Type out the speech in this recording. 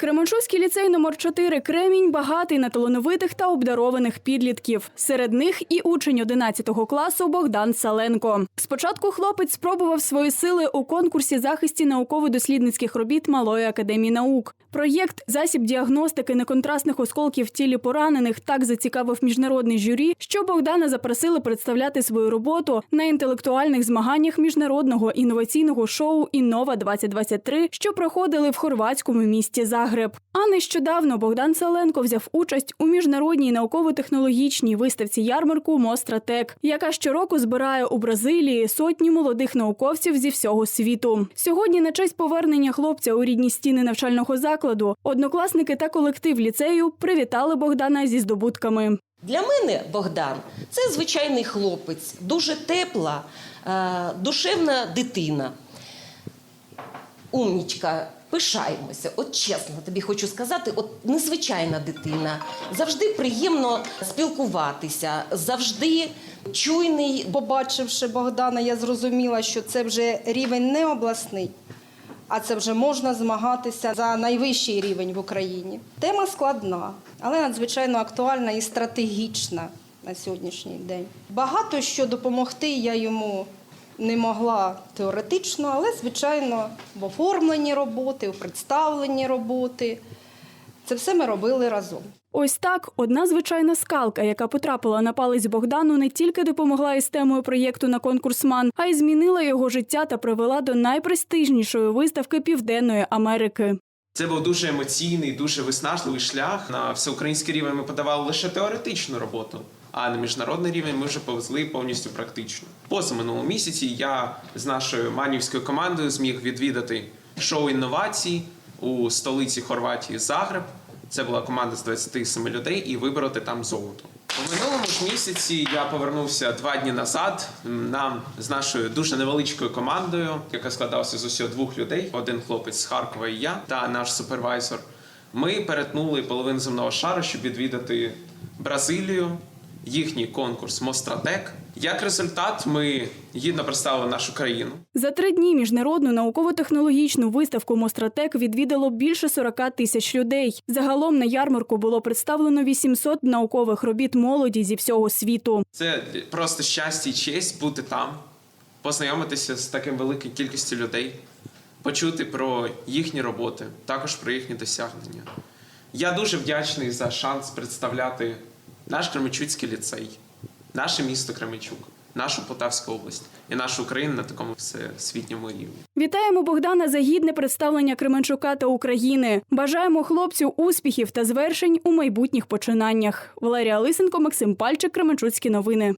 Кременчуцький ліцей номер 4 Кремінь багатий на талановитих та обдарованих підлітків. Серед них і учень 11 класу Богдан Саленко. Спочатку хлопець спробував свої сили у конкурсі захисті науково-дослідницьких робіт Малої академії наук. Проєкт засіб діагностики неконтрастних осколків в тілі поранених так зацікавив міжнародний журі, що Богдана запросили представляти свою роботу на інтелектуальних змаганнях міжнародного інноваційного шоу Іннова 2023 що проходили в хорватському місті Загреб. А нещодавно Богдан Саленко взяв участь у міжнародній науково-технологічній виставці ярмарку Мостратек, яка щороку збирає у Бразилії сотні молодих науковців зі всього світу. Сьогодні, на честь повернення хлопця у рідні стіни навчального закладу, однокласники та колектив ліцею привітали Богдана зі здобутками. Для мене Богдан це звичайний хлопець, дуже тепла, е, душевна дитина. Умнічка, пишаємося. От чесно тобі хочу сказати, от незвичайна дитина. Завжди приємно спілкуватися, завжди чуйний. Побачивши Богдана, я зрозуміла, що це вже рівень не обласний, а це вже можна змагатися за найвищий рівень в Україні. Тема складна, але надзвичайно актуальна і стратегічна на сьогоднішній день. Багато що допомогти я йому не могла теоретично, але звичайно в оформленні роботи, в представленні роботи. Це все ми робили разом. Ось так одна звичайна скалка, яка потрапила на палець Богдану, не тільки допомогла із темою проєкту на конкурс МАН, а й змінила його життя та привела до найпрестижнішої виставки Південної Америки. Це був дуже емоційний, дуже виснажливий шлях. На всеукраїнський рівень ми подавали лише теоретичну роботу, а на міжнародний рівень ми вже повезли повністю практично. Позаминулому місяці я з нашою манівською командою зміг відвідати шоу інновацій у столиці Хорватії Загреб. Це була команда з 27 людей і вибороти там золото. У минулому ж місяці я повернувся два дні назад. Нам з нашою дуже невеличкою командою, яка складалася з усього двох людей: один хлопець з Харкова і я, та наш супервайзер. Ми перетнули половину земного шару, щоб відвідати Бразилію, їхній конкурс Мостратек. Як результат, ми гідно представили нашу країну. За три дні міжнародну науково-технологічну виставку Мостратек відвідало більше 40 тисяч людей. Загалом на ярмарку було представлено 800 наукових робіт молоді зі всього світу. Це просто щастя і честь бути там, познайомитися з таким великою кількістю людей, почути про їхні роботи, також про їхні досягнення. Я дуже вдячний за шанс представляти наш Кременчуцький ліцей, наше місто Кременчук, нашу Полтавську область і нашу Україну на такому всесвітньому рівні. Вітаємо Богдана за гідне представлення Кременчука та України. Бажаємо хлопцю успіхів та звершень у майбутніх починаннях. Валерія Лисенко, Максим Пальчик, Кременчуцькі новини.